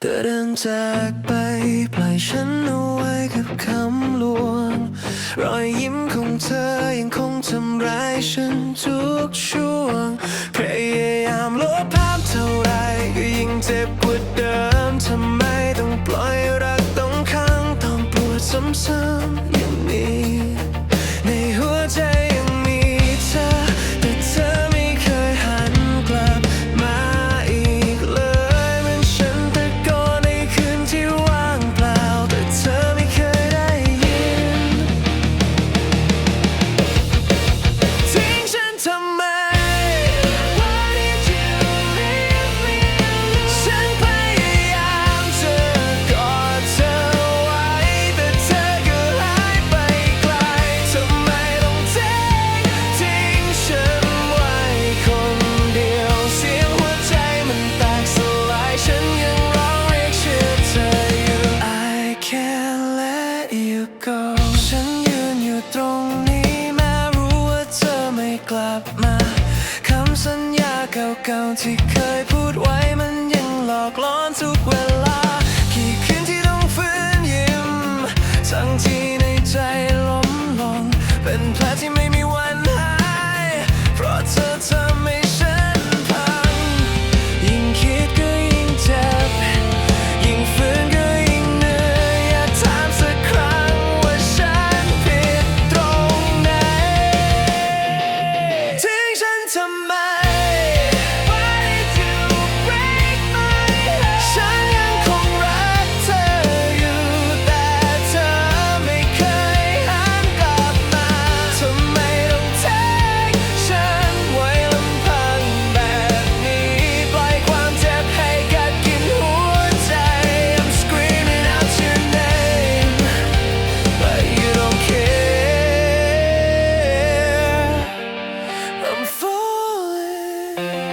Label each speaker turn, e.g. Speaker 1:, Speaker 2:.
Speaker 1: เธอเดินจากไปปล่อยฉันเอาไว้กับคำลวง รอยยิ้มของเธอยังคงทำร้ายฉันทุกช่วงพยายามลบภาพเท่าไรก็ยิ่งเจ็บกว่าเดิมทำไมต้องปล่อยรักต้องค้างต้องปวดซ้ำๆอย่างนี้ กลับมาคำสัญญาเก่าๆที่เคยพูดไว้มันยังหลอกล่อนทุกเวลา Thank you.